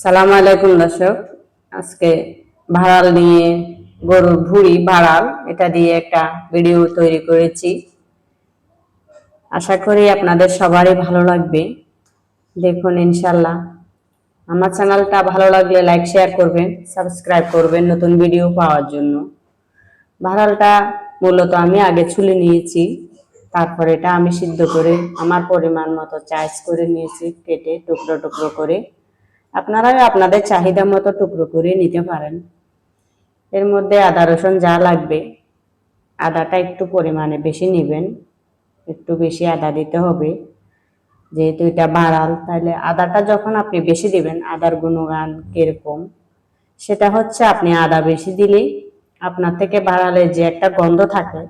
সালাম আলাইকুম দর্শক। আজকে ভাড়াল নিয়ে গরুর ভুড়ি ভাড়াল, এটা দিয়ে একটা ভিডিও তৈরি করেছি। আশা করি আপনাদের সবারই ভালো লাগবে। দেখুন ইনশাল্লাহ আমার চ্যানেলটা ভালো লাগলে লাইক, শেয়ার করবেন, সাবস্ক্রাইব করবেন নতুন ভিডিও পাওয়ার জন্য। ভাড়ালটা মূলত আমি আগে ছুলে নিয়েছি, তারপর এটা আমি সিদ্ধ করে আমার পরিমাণ মতো চাইজ করে নিয়েছি, কেটে টুকরো টুকরো করে। আপনারা আপনাদের চাহিদা মতো টুকরো করে নিতে পারেন। এর মধ্যে আদা, রসুন যা লাগবে, আদাটা একটু পরিমাণে বেশি নেবেন। একটু বেশি আদা দিতে হবে। যেহেতু এটা বাড়াল, তাহলে আদাটা যখন আপনি বেশি দিবেন, আদার গুণগান কীরকম, সেটা হচ্ছে আপনি আদা বেশি দিলেই আপনার থেকে বাড়ালে যে একটা গন্ধ থাকে,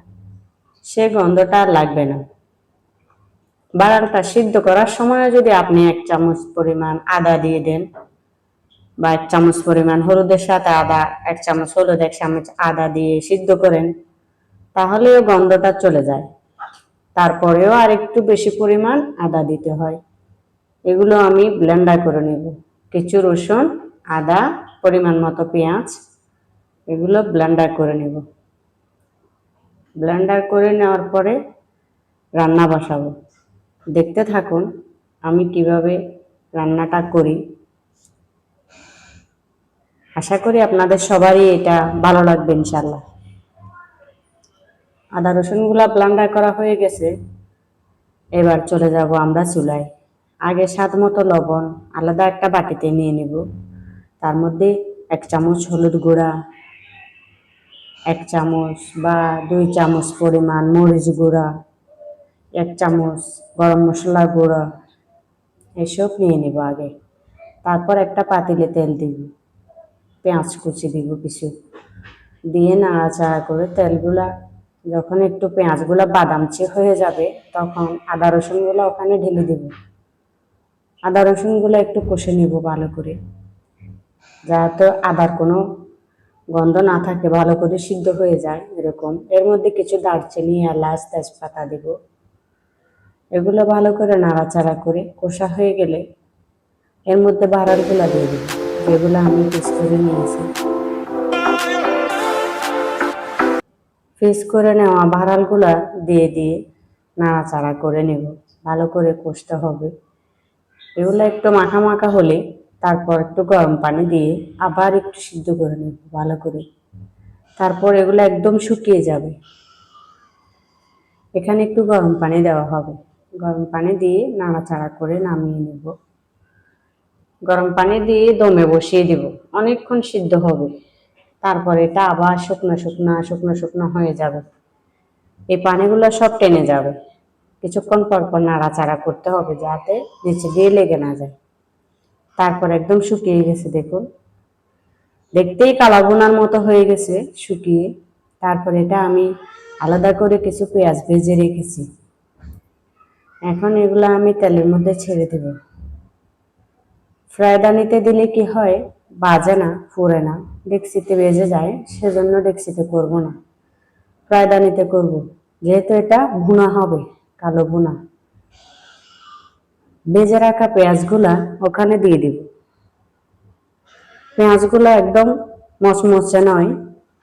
সে গন্ধটা আর লাগবে না। বাড়ালটা সিদ্ধ করার সময় যদি আপনি এক চামচ পরিমাণ আদা দিয়ে দেন, বা এক চামচ পরিমাণ হলুদের সাথে আদা, এক চামচ হলুদ, এক চামচ আদা দিয়ে সিদ্ধ করেন, তাহলেও গন্ধটা চলে যায়। তারপরেও আর একটু বেশি পরিমাণ আদা দিতে হয়। এগুলো আমি ব্লেন্ডার করে নেব। কিছু রসুন, আদা, পরিমাণ মতো পেঁয়াজ, এগুলো ব্লেন্ডার করে নেব। ব্লেন্ডার করে নেওয়ার পরে রান্না বসাবো। দেখতে থাকুন, আমি কীভাবে রান্নাটা করি। আশা করি আপনাদের সবারই এটা ভালো লাগবে ইনশাল্লাহ আদা রসুনগুলা ব্লান্ডার করা হয়ে গেছে। এবার চলে যাব আমরা চুলায়। আগে স্বাদ মতো লবণ, আলাদা একটা বাটিতে নিয়ে নেব। তার মধ্যে এক চামচ হলুদ গুঁড়া, এক চামচ বা দুই চামচ পরিমাণ মরিচ গুঁড়া এক চামচ গরম মশলা গুঁড়া, এসব নিয়ে নেব আগে। তারপর একটা পাতিলে তেল দিব, পেঁয়াজ কুচি দিব কিছু। দিয়ে নাড়াচাড়া করে তেলগুলা, যখন একটু পেঁয়াজগুলো বাদামচে হয়ে যাবে, তখন আদা রসুনগুলো ওখানে ঢেলে দেব। আদা রসুনগুলো একটু কষে নেব ভালো করে। যাতে আদার কোনো গন্ধ না থাকে, ভালো করে সিদ্ধ হয়ে যায় এরকম। এর মধ্যে কিছু দারচিনি, এলাচ, তেজপাতা দেব। এগুলো ভালো করে নাড়াচাড়া করে কষা হয়ে গেলে এর মধ্যে বাড়ারগুলো দিয়ে দেব, যেগুলো আমি পিস করে নিয়েছি। পিস করে নেওয়া ভাড়ালগুলা দিয়ে দিয়ে নাড়াচাড়া করে নেব, ভালো করে কষতে হবে। এগুলো একটু মাখা মাখা হলে তারপর একটু গরম পানি দিয়ে আবার একটু সিদ্ধ করে নেব, ভালো করে। তারপর এগুলো একদম শুকিয়ে যাবে। এখানে একটু গরম পানি দেওয়া হবে। গরম পানি দিয়ে নাড়াচাড়া করে নামিয়ে নেব। গরম পানি দিয়ে দমে বসিয়ে দেব। অনেকক্ষণ সিদ্ধ হবে। তারপর এটা আবার শুকনো শুকনো শুকনো শুকনো হয়ে যাবে। এই পানিগুলো সব টেনে যাবে। কিছুক্ষণ পর পর নাড়াচাড়া করতে হবে যাতে নিচে দিয়ে লেগে না যায়। তারপর একদম শুকিয়ে গেছে, দেখুন। দেখতেই কালাবোনার মতো হয়ে গেছে শুকিয়ে। তারপর এটা আমি আলাদা করে কিছু পেঁয়াজ ভেজে রেখেছি। এখন এগুলো আমি তেলের মধ্যে ছেড়ে দেব। ফ্রাইদানিতে দিলে কি হয়? বাজে না, ফুরে না। ডেক্সিতে বেজে যায়, সেজন্য ডেক্সিতে করব না। ফ্রাইদানিতে করব। যেহেতু এটা ভুনা হবে, কালো ভুনা। বেজে রাখা পেঁয়াজগুলা ওখানে দিয়ে দিব। পেঁয়াজগুলো একদম মচমচে নয়,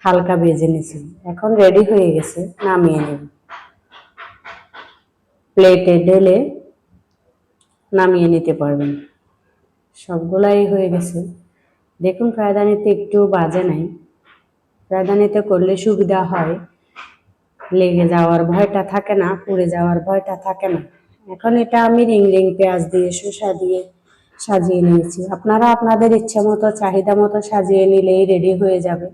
হালকা ভেজে নিয়েছি এখন রেডি হয়ে গেছে, নামিয়ে নেব। প্লেটে ঢেলে নামিয়ে নিতে পারবেন। সবগুলাই হয়ে গেছে। দেখুন ফ্রাইদানিতে একটু বাজে নাই। ফ্রাইদানিতে করলে সুবিধা হয়। লেগে যাওয়ার ভয়টা থাকে না, পুড়ে যাওয়ার ভয়টা থাকে না। এখন এটা আমি রিং রিং পেঁয়াজ দিয়ে, শসা দিয়ে সাজিয়ে নিয়েছি। আপনারা আপনাদের ইচ্ছে মতো, চাহিদা মতো সাজিয়ে নিলেই রেডি হয়ে যাবে।